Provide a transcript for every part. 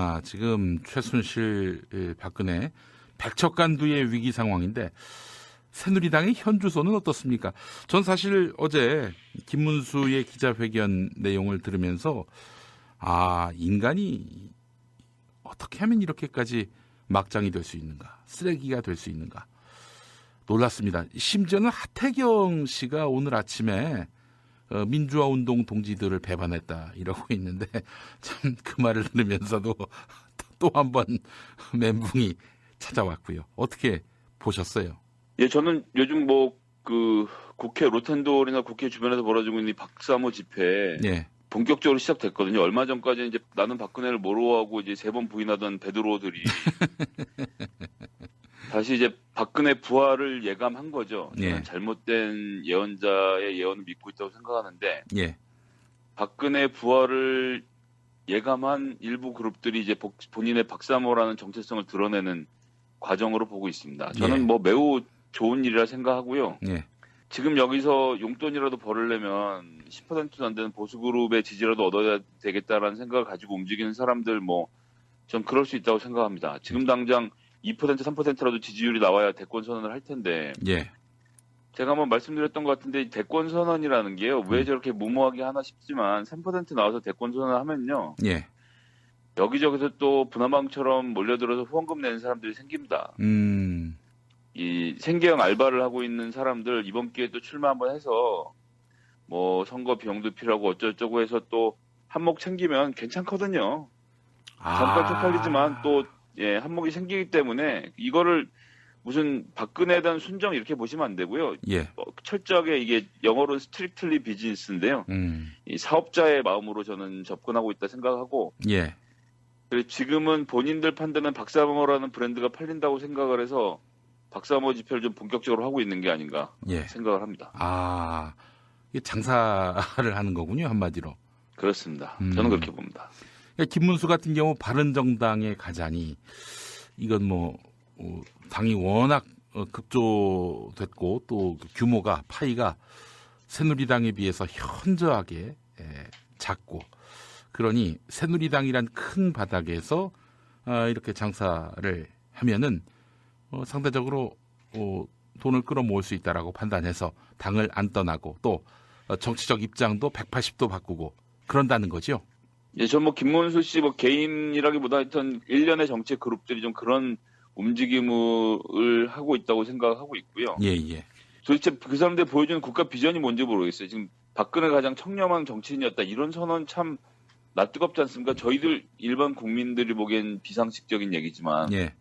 아, 지금 최순실, 예, 박근혜, 백척간두의 위기 상황인데 새누리당의 현 주소는 어떻습니까? 전 사실 어제 김문수의 기자회견 내용을 들으면서 아, 인간이 어떻게 하면 이렇게까지 막장이 될 수 있는가? 쓰레기가 될 수 있는가? 놀랐습니다. 심지어는 하태경 씨가 오늘 아침에 어, 민주화 운동 동지들을 배반했다 이러고 있는데 참 그 말을 들으면서도 또 한 번 멘붕이 찾아왔고요. 어떻게 보셨어요? 예, 저는 요즘 뭐 그 국회 로텐돌이나 국회 주변에서 벌어지고 있는 이 박사모 집회 예, 본격적으로 시작됐거든요. 얼마 전까지 이제 나는 박근혜를 모르고 이제 세 번 부인하던 베드로들이 다시 이제 박근혜 부활을 예감한 거죠. 예. 잘못된 예언자의 예언을 믿고 있다고 생각하는데 예, 박근혜 부활을 예감한 일부 그룹들이 이제 복- 본인의 박사모라는 정체성을 드러내는 과정으로 보고 있습니다. 저는 예. 뭐 매우 좋은 일이라 생각하고요. 예, 지금 여기서 용돈이라도 벌으려면 10%도 안 되는 보수그룹의 지지라도 얻어야 되겠다라는 생각을 가지고 움직이는 사람들 뭐, 전 그럴 수 있다고 생각합니다. 지금 당장 2% 3%라도 지지율이 나와야 대권 선언을 할 텐데, 예, 제가 한번 말씀드렸던 것 같은데, 이 대권 선언이라는 게요, 왜 음. 저렇게 무모하게 하나 싶지만, 3% 나와서 대권 선언을 하면요, 예, 여기저기서 또 분화망처럼 몰려들어서 후원금 내는 사람들이 생깁니다. 음, 이 생계형 알바를 하고 있는 사람들 이번 기회에 또 출마 한번 해서 뭐 선거 비용도 필요하고 어쩌고저쩌고 해서 또 한몫 챙기면 괜찮거든요. 아. 잠깐 쪽팔리지만 또 예, 한몫이 생기기 때문에 이거를 무슨 박근혜에 대한 순정 이렇게 보시면 안 되고요. 예, 어, 철저하게 이게 영어로 스트릭틀리 비즈니스인데요. 음, 이 사업자의 마음으로 저는 접근하고 있다 생각하고 예, 그리고 지금은 본인들 판단은 박사모라는 브랜드가 팔린다고 생각을 해서 박사모 집회를 좀 본격적으로 하고 있는 게 아닌가 예. 생각을 합니다. 아, 이게 장사를 하는 거군요 한마디로. 그렇습니다. 음. 저는 그렇게 봅니다. 그러니까 김문수 같은 경우 바른정당에 가자니 이건 뭐 어, 당이 워낙 어, 급조됐고 또그 규모가 파이가 새누리당에 비해서 현저하게 에, 작고 그러니 새누리당이란 큰 바닥에서 아, 이렇게 장사를 하면은 어, 상대적으로 어, 돈을 끌어모을 수 있다라고 판단해서 당을 안 떠나고 또 어, 정치적 입장도 180도 바꾸고 그런다는 거죠. 예, 전뭐 김문수 씨 뭐 개인이라기보다 하여튼 일련의 정치 그룹들이 좀 그런 움직임을 하고 있다고 생각하고 있고요. 예, 예. 도대체 그 사람들 보여주는 국가 비전이 뭔지 모르겠어요. 지금 박근혜 가장 청렴한 정치인이었다 이런 선언 참 낯뜨겁지 않습니까? 저희들 일반 국민들이 보기엔 비상식적인 얘기지만 예.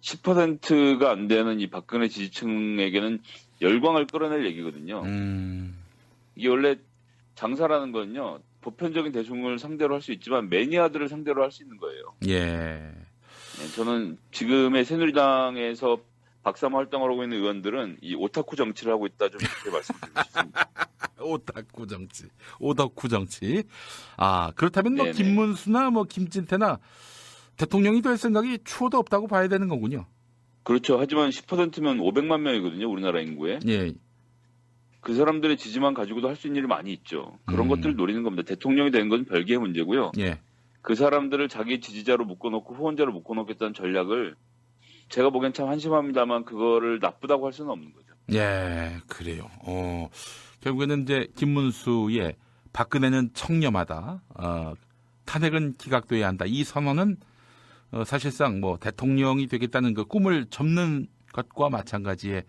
10%가 안 되는 이 박근혜 지지층에게는 열광을 끌어낼 얘기거든요. 음, 이게 원래 장사라는 건요 보편적인 대중을 상대로 할 수 있지만 매니아들을 상대로 할 수 있는 거예요. 예. 네, 저는 지금의 새누리당에서 박사모 활동을 하고 있는 의원들은 이 오타쿠 정치를 하고 있다 좀 이렇게 말씀드리고 싶습니다. 오타쿠 정치, 오덕후 정치. 아 그렇다면 뭐 네네. 김문수나 뭐 김진태나 대통령이 될 생각이 추호도 없다고 봐야 되는 거군요. 그렇죠. 하지만 10%면 500만 명이거든요. 우리나라 인구에. 예, 그 사람들의 지지만 가지고도 할 수 있는 일이 많이 있죠. 그런 음. 것들을 노리는 겁니다. 대통령이 되는 건 별개의 문제고요. 예, 그 사람들을 자기 지지자로 묶어놓고 후원자로 묶어놓겠다는 전략을 제가 보기엔 참 한심합니다만 그거를 나쁘다고 할 수는 없는 거죠. 예, 그래요. 어 결국에는 이제 김문수의 박근혜는 청렴하다, 어, 탄핵은 기각돼야 한다. 이 선언은 어, 사실상 뭐 대통령이 되겠다는 그 꿈을 접는 것과 마찬가지의 에,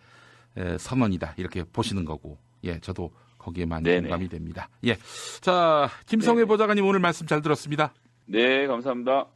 선언이다 이렇게 보시는 거고, 예, 저도 거기에 많이 네네. 공감이 됩니다. 예, 자 김성회 네네. 보좌관님 오늘 말씀 잘 들었습니다. 네, 감사합니다.